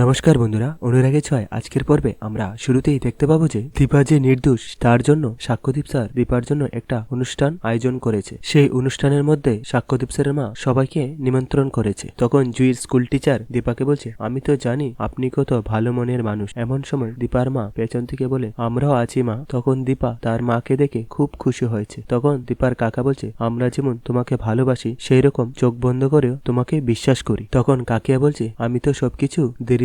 নমস্কার বন্ধুরা অনুরাগে ছয়। আজকের পর্বে আমরা শুরুতেই দেখতে পাবো যে দীপা যে নির্দোষ, তার জন্য সাক্ষ্যদীপ স্যার দীপার জন্য একটা অনুষ্ঠান আয়োজন করেছে। সেই অনুষ্ঠানের মধ্যে সাক্ষ্যদীপ স্যারের মা সবাইকে নিমন্ত্রণ করেছে। তখন জুইর স্কুল টিচার দীপাকে বলছে, আমি তো জানি আপনি কত ভালো মনের মানুষ। এমন সময় দীপার মা পেছন থেকে বলে, আমরাও আছি মা। তখন দীপা তার মাকে দেখে খুব খুশি হয়েছে। তখন দীপার কাকা বলছে, আমরা যেমন তোমাকে ভালোবাসি সেই রকম চোখ বন্ধ করেও তোমাকে বিশ্বাস করি। তখন কাকিয়া বলছে, আমি তো সবকিছু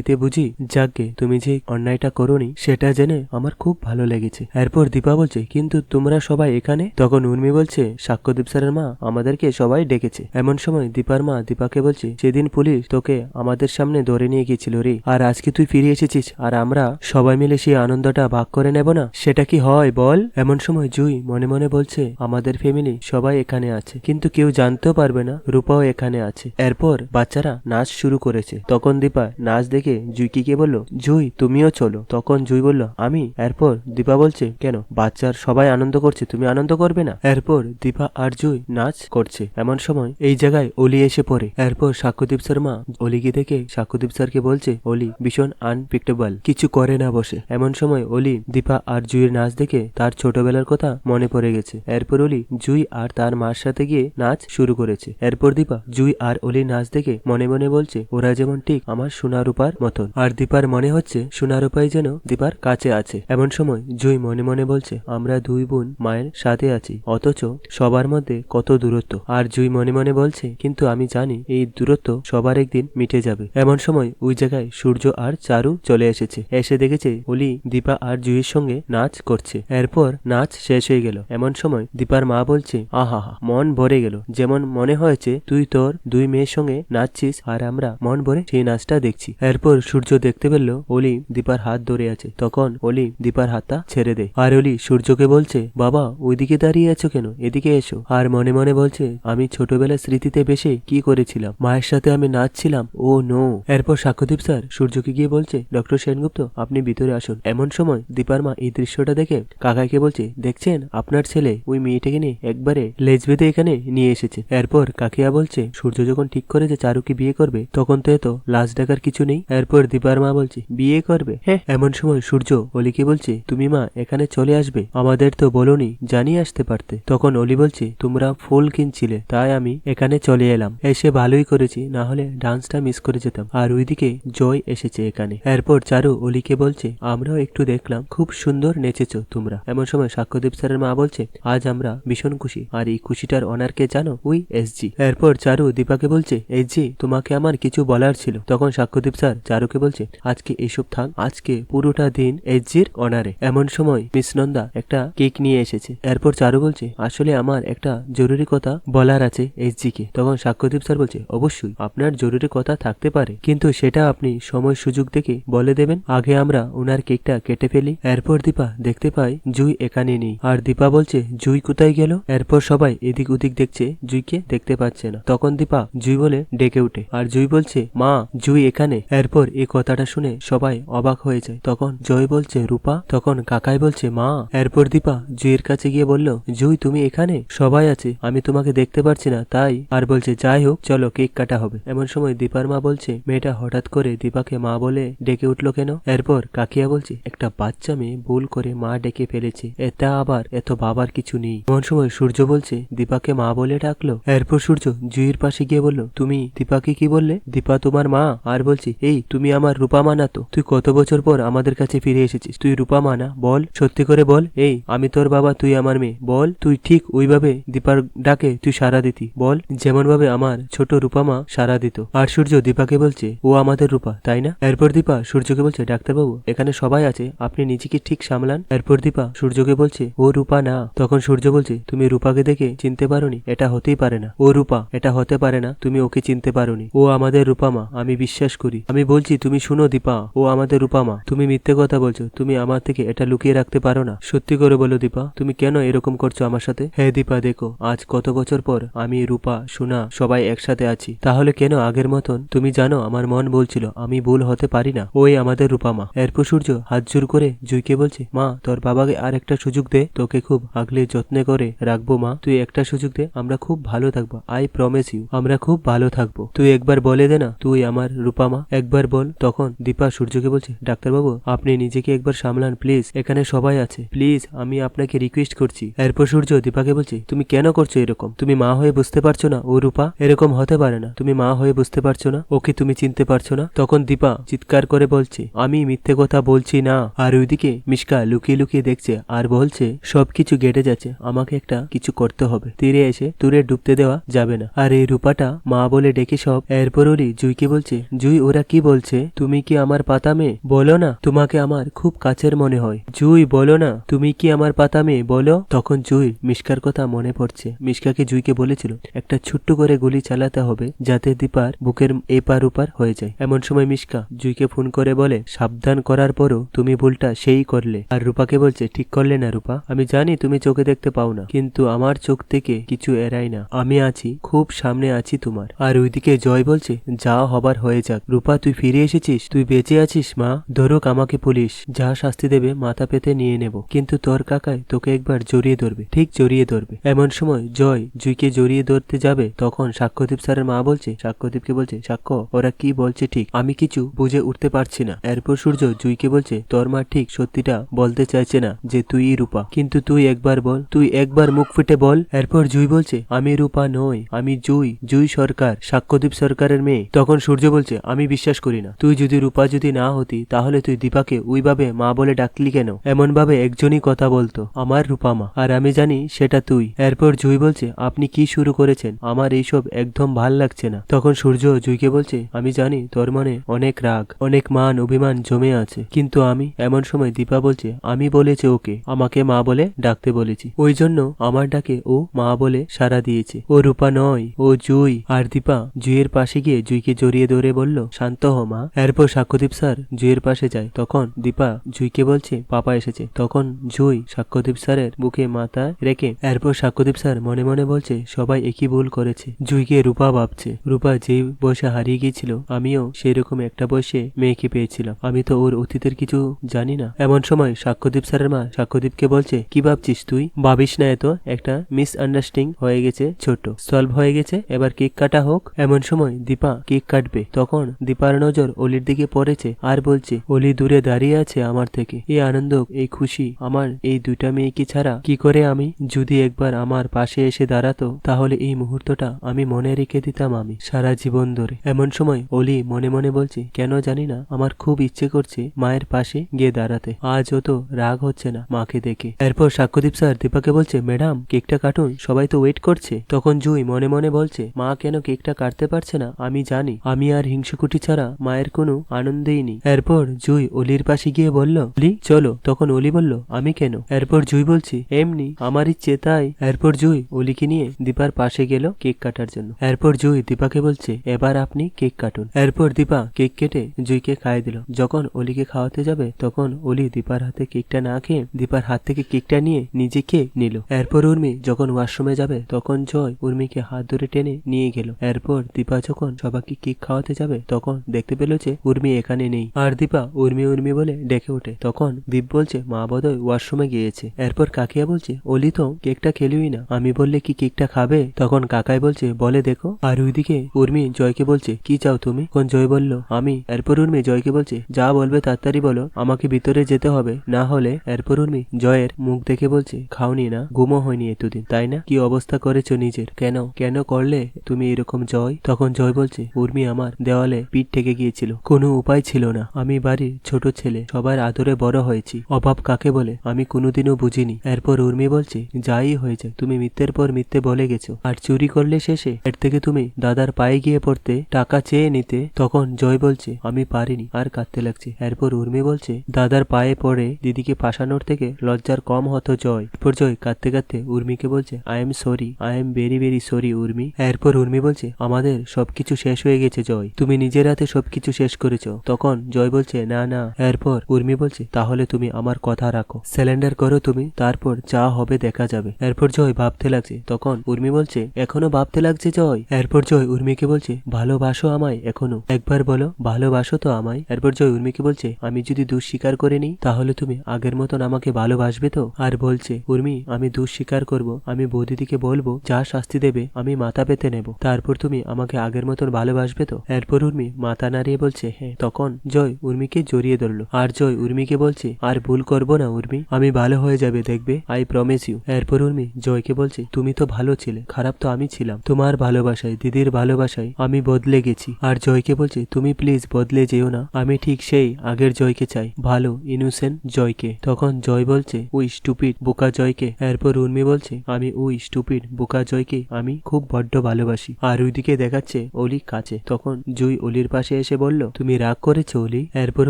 দেরিতে বুঝি যাকে তুমি যে অন্যায়টা করনি, সেটা জেনে আমার খুব ভালো লেগেছে। এরপর দীপা বলছে, কিন্তু তোমরা সবাই এখানে? তখন উর্মি বলছে, সাক্ষ্যদীপ স্যারের মা আমাদেরকে সবাই ডেকেছে। এমন সময় দীপার মা দীপাকে বলছে সেদিন পুলিশ তোকে আমাদের সামনে ধরে নিয়ে গিয়েছিল রে, আর আজকে তুই ফিরে এসেছিস, আর আমরা সবাই মিলে সেই আনন্দটা ভাগ করে নেব না, সেটা কি হয় বল? এমন সময় জুই মনে মনে বলছে, আমাদের ফ্যামিলি সবাই এখানে আছে, কিন্তু কেউ জানতেও পারবে না রূপাও এখানে আছে। এরপর বাচ্চারা নাচ শুরু করেছে। তখন দীপা নাচ দেখে জুইকে গিয়ে বলল, জুই, তুমিও চলো। তখন জুই বলল, আমি? এরপর দীপা বলছে, কেন? বাচ্চার সবাই আনন্দ করছে, তুমি আনন্দ করবে না? এরপর দীপা আর জুই নাচ করছে। এমন সময় এই জায়গায় অলি এসে পড়ে। এরপর সাক্ষ্যদীপ শর্মা অলিকে দেখে সাক্ষ্যদীপ স্যারকে বলছে, অলি, ভীষণ আনপিক্টেবল কিছু করে না বসে। এমন সময় অলি, দীপা আর জুইয়ের নাচ দেখে তার ছোটবেলার কথা মনে পড়ে গেছে। এরপর অলি, জুই আর তার মার সাথে গিয়ে নাচ শুরু করেছে। এরপর দীপা, জুই আর অলির নাচ দেখে মনে মনে বলছে, ওরা যেমন ঠিক, আমার সোনা রূপার মতন। আর দীপার মনে হচ্ছে সোনা রূপাই যেন দীপার কাছে আছে। এমন সময় জুই মনে মনে বলছে, আমরা দুই বোন মায়ের সাথে আছি, অথচ সবার মধ্যে কত দূরত্ব। আর জুই মনে মনে বলছে, কিন্তু আমি জানি এই দূরত্ব সবার একদিন মিটে যাবে। এমন সময় ওই জায়গায় সূর্য আর চারু চলে এসেছে। এসে দেখেছে অলি, দীপা আর জুইয়ের সঙ্গে নাচ করছে। এরপর নাচ শেষ হয়ে গেল। এমন সময় দীপার মা বলছে, আহা মন ভরে গেল। যেমন মনে হয়েছে, তুই তোর দুই মেয়ের সঙ্গে নাচছিস, আর আমরা মন ভরে সেই নাচটা দেখছি। এরপর সূর্য দেখতে পেল অলি দীপার হাত ধরে আছে। তখন অলি দীপার হাতটা ছেড়ে দেয় আর অলি সূর্যকে বলছে, বাবা, ওইদিকে দাঁড়িয়ে আছো কেন? এদিকে এসো। আর মনে মনে বলছে, আমি ছোটবেলার স্মৃতিতে বেশে কি করেছিলাম? মায়ের সাথে আমি নাচছিলাম? ও, নো। এরপর সাক্ষ্যদীপ স্যার সূর্যকে গিয়ে বলছে, ডক্টর সেনগুপ্ত, আপনি ভিতরে আসুন। এমন সময় দীপার মা এই দৃশ্যটা দেখে কাকাকে বলছে, দেখছেন? আপনার ছেলে ওই মেয়েটাকে নিয়ে একবারে লেজ বেঁধে এখানে নিয়ে এসেছে। এরপর কাকিয়া বলছে, সূর্য যখন ঠিক করেছে চারুকে বিয়ে করবে, তখন তো এত লাশ ডাকার কিছু নেই? এরপর দীপার মা বলছে বিয়ে করবে? হ্যাঁ। এমন সময় সূর্য অলিকে বলছে তুমি মা এখানে চলে আসবে। আমাদের তো বলনি জানিয়ে আসতে পারতে। তখন অলি বলছে তোমরা ফুল কিনছিলে তাই আমি এখানে চলে এলাম। এসে ভালোই করেছি না হলে ডান্সটা মিস করে যেতাম। আর ওইদিকে জয় এসেছে এখানে। এরপর চারু অলিকে বলছে আমরাও একটু দেখলাম খুব সুন্দর নেচেছো তোমরা। এমন সময় সাক্ষ্যদীপ স্যারের মা বলছে আজ আমরা ভীষণ খুশি আর এই খুশিটার অনারকে জানো? উই এসজি এরপর চারু দীপাকে বলছে এসজি তোমাকে আমার কিছু বলার ছিল। তখন সাক্ষ্যদীপ স্যার চারুকে বলছে, আজকে এসব থাক আজকে পুরোটা দিন এসজির অনারে। এমন সময় মিস নন্দা একটা কেক নিয়ে এসেছে। এরপর চারু বলছে, আসলে আমার একটা জরুরি কথা বলার আছে এসজি কে তখন সাক্ষ্যদীপ স্যার বলছে, অবশ্যই, আপনার জরুরি কথা থাকতে পারে, কিন্তু সেটা আপনি সময় সুযোগ দেখে বলে দেবেন। আগে আমরা ওনার কেকটা কেটে ফেলি। এরপর দীপা দেখতে পায় জুই এখানে নেই। আর দীপা বলছে, জুই কোথায় গেল? এরপর সবাই এদিক ওদিক দেখছে, জুইকে দেখতে পাচ্ছে না। তখন দীপা জুই বলে ডেকে উঠে আর জুই বলছে, মা, জুই এখানে। এরপর এই কথাটা শুনে সবাই অবাক হয়ে যায়। তখন জয় বলছে, রূপা? তখন কাকাই বলছে, মা। এরপর দীপা জুইয়ের কাছে গিয়ে বলল, জুই, তুমি এখানে? সবাই আছে, আমি তোমাকে দেখতে পারছি না, তাই? আর বলছে, যাই হোক, চলো, কেক কাটা হবে। এমন সময় দীপার মা বলছে, মেয়েটা হঠাৎ করে দীপাকে মা বলে ডেকে উঠল কেন? এরপর কাকিয়া বলছে, একটা বাচ্চা মেয়ে ভুল করে মা ডেকে ফেলেছে, এটা আবার এত বাবার কিছু নেই। এমন সময় সূর্য বলছে, দীপাকে মা বলে ডাকলো? এরপর সূর্য জুইয়ের পাশে গিয়ে বলল, তুমি দীপাকে কি বললে? দীপা তোমার মা। আর বলছি, এই তুমি আমার রূপা মা না তো। তুই কত বছর পর আমাদের কাছে ফিরে এসেছিস? তুই রূপা মা না বল। সত্যি করে বল। এই, আমি তোর বাবা, তুই আমার মেয়ে। বল, তুই ঠিক ওইভাবে দীপার ডাকে তুই সারা দিতি। বল যেমন ভাবে আমার ছোট রূপা মা সারা দিত। আর সূর্য দীপাকে বলছে, ও আমাদের রূপা তাই না? এরপর দীপা সূর্যকে বলছে, ডাক্তারবাবু, এখানে সবাই আছে। আপনি নিজেকে ঠিক সামলান। এরপর দীপা সূর্যকে বলছে, ও রূপা না। তখন সূর্য বলছে, তুমি রূপাকে দেখে চিনতে পারোনি, এটা হতেই পারে না। ও রূপা, এটা হতে পারে না, তুমি ওকে চিনতে পারোনি। ও আমাদের রূপা মা, আমি বিশ্বাস করি। আমি বলছি, তুমি শুনো দীপা, ও আমাদের রূপামা। তুমি মিথ্যে কথা বলছো, তুমি আমার থেকে এটা লুকিয়ে রাখতে পারো না। সত্যি করে বলো দীপা, তুমি কেন এরকম করছ আমার সাথে? হ্যাঁ দীপা, দেখো, আজ কত বছর পর আমি, রূপা, সোনা সবাই একসাথে আছি। তাহলে কেন আগের মতন? তুমি জানো, আমার মন বলছিল, আমি ভুল হতে পারি না। ওই আমাদের রূপামা। এরপর সূর্য হাত জোর করে জুইকে বলছে, মা, তোর বাবাকে আর একটা সুযোগ দে। তোকে খুব আগলে যত্নে করে রাখব, মা। তুই একটা সুযোগ দে, আমরা খুব ভালো থাকব। আই প্রমিস ইউ, আমরা খুব ভালো থাকব। তুই একবার বলে দে না, তুই আমার রূপামা। একবার একবার বল তখন দীপা সূর্যকে বলছে, ডাক্তারবাবু, আপনি নিজেকে একবার সামলান, প্লিজ। এখানে সবাই আছে। প্লিজ, আমি আপনাকে রিকোয়েস্ট করছি। এরপর সূর্য দীপাকে বলছে, তুমি কেন করছ এরকম? তুমি মা হয়ে বুঝতে পারছ না, ও রূপা? এরকম হতে পারে না। তুমি মা হয়ে বুঝতে পারছ না, ওকে তুমি চিনতে পারছ না? তখন দীপা চিৎকার করে বলছে, আমি মিথ্যে কথা বলছি না। আর ওইদিকে মিশকা লুকিয়ে লুকিয়ে দেখছে আর বলছে, সবকিছু গেটে যাচ্ছে, আমাকে একটা কিছু করতে হবে। তীরে এসে তুরে ডুবতে দেওয়া যাবে না। আর এই রূপাটা মা বলে ডেকে সব। এরপর ওলি জুইকে বলছে, জুই, ওরা কি বলছে, তুমি কি আমার পাতা মেয়ে? বলো না, তোমাকে আমার খুব কাছের মনে হয়। জুই, বলো না, তুমি কি আমার পাতা মেয়ে? বলো। তখন জুই মিশকার কথা মনে পড়ছে। মিশকাকে জুইকে বলেছিল, একটা ছোট্ট করে গুলি চালাতে হবে যাতে দীপার বুকের এপার ওপার হয়ে যায়। এমন সময় মিশকা জুইকে ফোন করে বলে, সাবধান করার পরও তুমি ভুলটা সেই করলে। আর রূপাকে বলছে, ঠিক করলে না রূপা, আমি জানি তুমি চোখে দেখতে পাও না, কিন্তু আমার চোখ থেকে কিছু এড়াই না। আমি আছি, খুব সামনে আছি তোমার। আর ওইদিকে জয় বলছে, যা হবার হয়ে যাক। রূপা তুই ফিরে এসেছিস, তুই বেঁচে আছিস, মা। ধরুক আমাকে পুলিশ যা শাস্তি দেবে, মাথা পেতে নিয়ে নেব। কিন্তু তোর কাকায় তোকে একবার জড়িয়ে ধরবে, ঠিক জড়িয়ে ধরবে। এমন সময় জয় জুইকে জড়িয়ে ধরতে যাবে, তখন সাক্ষ্যদীপ স্যারের মা বলছে, সাক্ষ্যদীপকে বলছে, সাক্ষ্য, ওরা কি বলছে ঠিক? আমি কিছু বুঝে উঠতে পারছি না। এরপর সূর্য জুইকে বলছে, তোর মা ঠিক সত্যিটা বলতে চাইছে না যে তুই রূপা। কিন্তু তুই একবার বল, তুই একবার মুখ ফুটে বল। এরপর জুই বলছে, আমি রূপা নই, আমি জুই জুই সরকার, সাক্ষ্যদীপ সরকারের মেয়ে। তখন সূর্য বলছে, আমি বিশ্বাস করি না। তুই যদি রূপা যদি না হতি, তাহলে তুই দীপাকে ওইভাবে মা বলে ডাকলি কেন? এমন ভাবে একজনই কথা বলতো, আমার রূপা মা। আর আমি জানি সেটা তুই। এরপর জুই বলছে, আপনি কি শুরু করেছেন? আমার এইসব একদম ভালো লাগছে না। তখন সূর্য জুইকে বলছে, আমি জানি তোর মনে অনেক রাগ, অনেক মান, অভিমান জমে আছে। কিন্তু আমি এমন সময় দীপা বলছে, আমি বলেছি ওকে, আমাকে মা বলে ডাকতে বলেছি। ওই জন্য আমার ডাকে ও মা বলে সাড়া দিয়েছে। ও রূপা নয়, ও জুই। আর দীপা জুইয়ের পাশে গিয়ে জুইকে জড়িয়ে ধরে বলল, শান্ত মা। এরপর সাক্ষ্যদীপ স্যার জুইয়ের পাশে যায়। তখন দীপা জুইকে বলছে, পাপা এসেছে। তখন জুই সাক্ষ্যদীপ স্যারের বুকে মাথা রেখে এরপর সাক্ষ্যদীপ স্যার মনে মনে বলছে, সবাই একই ভুল করেছে। জুইকে রূপা ভাবছে, রূপা যেই বয়সে হারিয়ে গিয়েছিল, আমিও সেই রকম একটা বয়সে মেয়েকে পেয়েছিলাম। আমি তো ওর অতীতের কিছু জানি না। এমন সময় সাক্ষ্যদীপ স্যারের মা সাক্ষ্যদীপকে বলছে, কি ভাবছিস তুই? ভাবিস না এত? একটা মিস আন্ডারস্ট্যান্ডিং হয়ে গেছে ছোট সলভ হয়ে গেছে, এবার কেক কাটা হোক। এমন সময় দীপা কেক কাটবে। তখন দীপার নজর অলির দিকে পড়েছে আর বলছে, অলি দূরে দাঁড়িয়ে আছে আমার থেকে। এই আনন্দ এই খুশি আমার, এই দুইটা মেয়েকে ছাড়া কি করে আমি? যদি একবার আমার পাশে এসে দাঁড়াতো, তাহলে এই মুহূর্তটা আমি মনে রেখে দিতাম আমি সারা জীবন ধরে। এমন সময় অলি মনে মনে বলছে, কেন জানি না, আমার খুব ইচ্ছে করছে মায়ের পাশে গিয়ে দাঁড়াতে। আজ ও তো রাগ হচ্ছে না মাকে দেখে। এরপর সাক্ষ্যদীপ স্যার দীপাকে বলছে, ম্যাডাম, কেকটা কাটুন, সবাই তো ওয়েট করছে। তখন জুই মনে মনে বলছে, মা কেন কেকটা কাটতে পারছে না? আমি জানি, আমি আর হিংসুকুটি ছাড়া মায়ের কোনো আনন্দেই নেই। এরপর জুই অলির পাশে গিয়ে বলল, অলি, চলো। তখন অলি বলল, আমি কেন? এরপর জুই বলছি, এমনি, আমার ইচ্ছে তাই। এরপর জুই অলিকে নিয়ে দীপার পাশে গেল কেক কাটার জন্য। এরপর জুই দীপাকে বলছে, এবার আপনি কেক কাটুন। এরপর দীপা কেক কেটে জুইকে খাইয়ে দিল। যখন অলিকে খাওয়াতে যাবে, তখন অলি দীপার হাতে কেকটা না খেয়ে দীপার হাত থেকে কেকটা নিয়ে নিজে খেয়ে নিল। এরপর উর্মি যখন ওয়াশরুমে যাবে, তখন জয় উর্মিকে হাত ধরে টেনে নিয়ে গেল। এরপর দীপা যখন সবাইকে কেক খাওয়াতে যাবে, তখন দেখতে পেল যে উর্মি এখানে নেই। আর দীপা উর্মি উর্মি বলে ডেকে ওঠে। তখন দীপ বলছে, মা বোধহয় ওয়াশরুমে গিয়েছে। এরপর কাকিয়া বলছে, অলি তো কেকটা খেলুই না। আমি বললে কি কেকটা খাবে? তখন কাকাই বলছে, বলে দেখো। আর ওইদিকে উর্মি জয়কে বলছে, কি চাও তুমি? কোন জয় বলল, আমি। এরপর উর্মি জয়কে বলছে, যা বলবে তাড়াতাড়ি বলো, আমাকে ভিতরে যেতে হবে। না হলে এরপর উর্মি জয়ের মুখ দেখে বলছে, খাওনি না ঘুমো হয়নি এতদিন, তাই না? কি অবস্থা করেছ নিজের? কেন? কেন করলে তুমি এরকম জয়? তখন জয় বলছে, উর্মি আমার দেওয়ালে পিঠ গিয়েছিল। কোনো উপায় ছিল না। আমি বাড়ির ছোট ছেলে, সবার আদরে বড় হয়েছি। অভাব কাকে বলে? আমি কোনোদিনও বুঝিনি। এরপর উর্মি বলছে, যাই হয়েছে, তুমি মিথ্যের পর মিথ্যে বলে গেছো। আর চুরি করলে শেষে, এর থেকে তুমি দাদার পায়ে গিয়ে পড়তে টাকা চেয়ে নিতে। তখন জয় বলছে, আমি পারিনি, আর কাঁদতে লাগছে। এরপর উর্মি বলছে, দাদার পায়ে পড়ে দিদিকে পাশানোর থেকে লজ্জার কম হতো জয়। এরপর জয় কাঁদতে কাঁদতে উর্মিকে বলছে I am sorry I am very very sorry Urmi. এরপর উর্মি বলছে, আমাদের সবকিছু শেষ হয়ে গেছে, জয়। তুমি নিজের হাতে সবকিছু শেষ করেছ। তখন জয় বলছে, না না, এরপর উর্মি বলছে, তাহলে তুমি আমার কথা রাখো। সিলিন্ডার করো তুমি, তারপর যা হবে দেখা যাবে। এরপর জয় ভাবতে লাগছে। তখন উর্মি বলছে, এখনও ভাবতে লাগছে জয়? এরপর জয় উর্মিকে বলছে, ভালোবাসো আমায় এখনও। একবার বলো, ভালোবাসো তো আমায়? এরপর জয় উর্মিকে বলছে, আমি যদি দোষ স্বীকার করে নিই, তাহলে তুমি আগের মতন আমাকে ভালোবাসবে তো? আর বলছে, উর্মি, আমি দোষ স্বীকার করব। আমি বৌদিদিকে বলব, যা শাস্তি দেবে, আমি মাথা পেতে নেব। তারপর তুমি আমাকে আগের মতন ভালোবাসবে তো? এরপর উর্মি মাথা মাথা নাড়িয়ে বলছে হ্যাঁ। তখন জয় উর্মিকে জড়িয়ে ধরলো। আর জয় উর্মিকে বলছে, আর ভুল করব না উর্মি, আমি ভালো হয়ে যাবে, দেখবে? আই প্রমিস ইউ এরপর উর্মি জয়কে বলছে, তুমি তো ভালো ছিলে, খারাপ তো আমি ছিলাম। তোমার ভালোবাসায়, দিদির ভালোবাসায় আমি বদলে গেছি। আর জয়কে বলছে, তুমি প্লিজ বদলে যেও না, আমি ঠিক সেই আগের জয়কে চাই, ভালো ইনোসেন্ট জয়কে। তখন জয় বলছে, ওই স্টুপিড বোকা জয়কে। এরপর উর্মি বলছে, আমি ওই স্টুপিড বোকা জয়কে আমি খুব বড্ড ভালোবাসি। আর ওইদিকে দেখাচ্ছে অলি কাছে। তখন জুই অলির পাশে এসে বলল, তুমি রাগ করেছ অলি? এরপর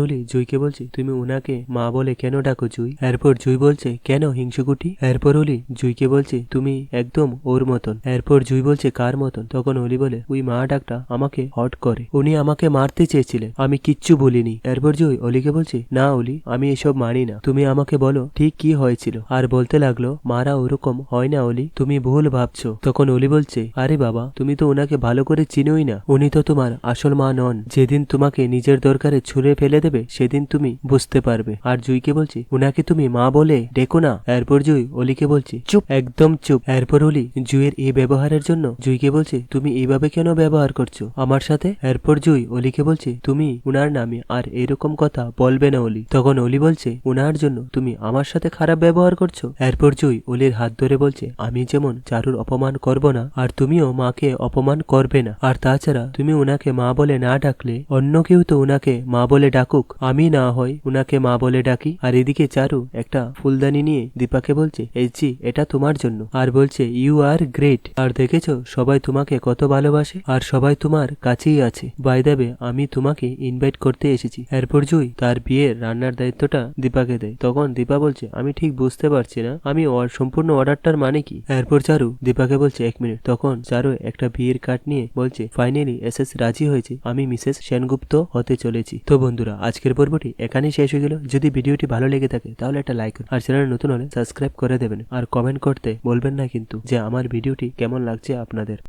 অলি জুইকে বলছে, তুমি উনাকে মা বলে কেন ডাকো জুই? এরপর জুই বলছে, কেন হিংসুকুটি এরপর অলি জুইকে বলছে, তুমি একদম ওর মতন। এরপর জুই বলছে, কার মতন? তখন অলি বলে, ওই মা ডাকটা আমাকে হট করে। উনি আমাকে মারতে চেয়েছিলেন, আমি কিচ্ছু বলিনি এরপর জুই অলিকে বলছে, না অলি, আমি এসব মানি না। তুমি আমাকে বলো, ঠিক কি হয়েছিল? আর বলতে লাগল, মারা ওরকম হয় না অলি, তুমি ভুল ভাবছ। তখন অলি বলছে, আরে বাবা, তুমি তো ওনাকে ভালো করে চিনোই না। উনি তো তোমার আসল মা নন যেদিন তোমাকে নিজের দরকারে ছুঁড়ে ফেলে দেবে সেদিন তুমি বুঝতে পারবে। আর জুইকে বলছি উনাকে তুমি মা বলে ডেকো না। এরপর জুই অলিকে বলছে চুপ। একদম চুপ। এরপর অলি জুইয়ের এই ব্যবহারের জন্য জুইকে বলছে তুমি এইভাবে কেন ব্যবহার করছ? আমার সাথে এরপর জুই অলিকে বলছে তুমি উনার নামে আর এরকম কথা বলবে না অলি। তখন অলি বলছে উনার জন্য তুমি আমার সাথে খারাপ ব্যবহার করছ? এরপর জুই অলির হাত ধরে বলছে আমি যেমন চারুর অপমান করব না আর তুমিও মাকে অপমান করবে না। আর তাছাড়া তুমি উনাকে মা বলে না ডাকলে অন্য কেউ তো উনাকে মা বলে ডাকুক, আমি না হয় উনাকে মা বলে ডাকি। আর এদিকে চারু একটা ফুলদানি নিয়ে দীপাকে বলছে, এই জি এটা তোমার জন্য। আর বলছে ইউ আর গ্রেট আর দেখেছ, সবাই তোমাকে কত ভালোবাসে, আর সবাই তোমার কাছেই আছে। বাই দেবে আমি তোমাকে ইনভাইট করতে এসেছি। এরপর জুই তার বিয়ের রান্নার দায়িত্বটা দীপাকে দেয়। তখন দীপা বলছে, আমি ঠিক বুঝতে পারছি না, আমি সম্পূর্ণ অর্ডারটার মানে কি? এরপর চারু দীপাকে বলছে, এক মিনিট। তখন চারু একটা বিয়ের কার্ড নিয়ে বলছে ফাইনালি এস এস রাজি হয়েছে। আমি মিসেস সেনগুপ্ত হতে চলেছি। তো বন্ধুরা, আজকের পর্বটি এখানেই শেষ হয়ে গেল। যদি ভিডিওটি ভালো লেগে থাকে, তাহলে একটা লাইক আর চ্যানেল নতুন হলে সাবস্ক্রাইব করে দেবেন। আর কমেন্ট করতে বলবেন না কিন্তু যে আমার ভিডিওটি কেমন লাগছে আপনাদের।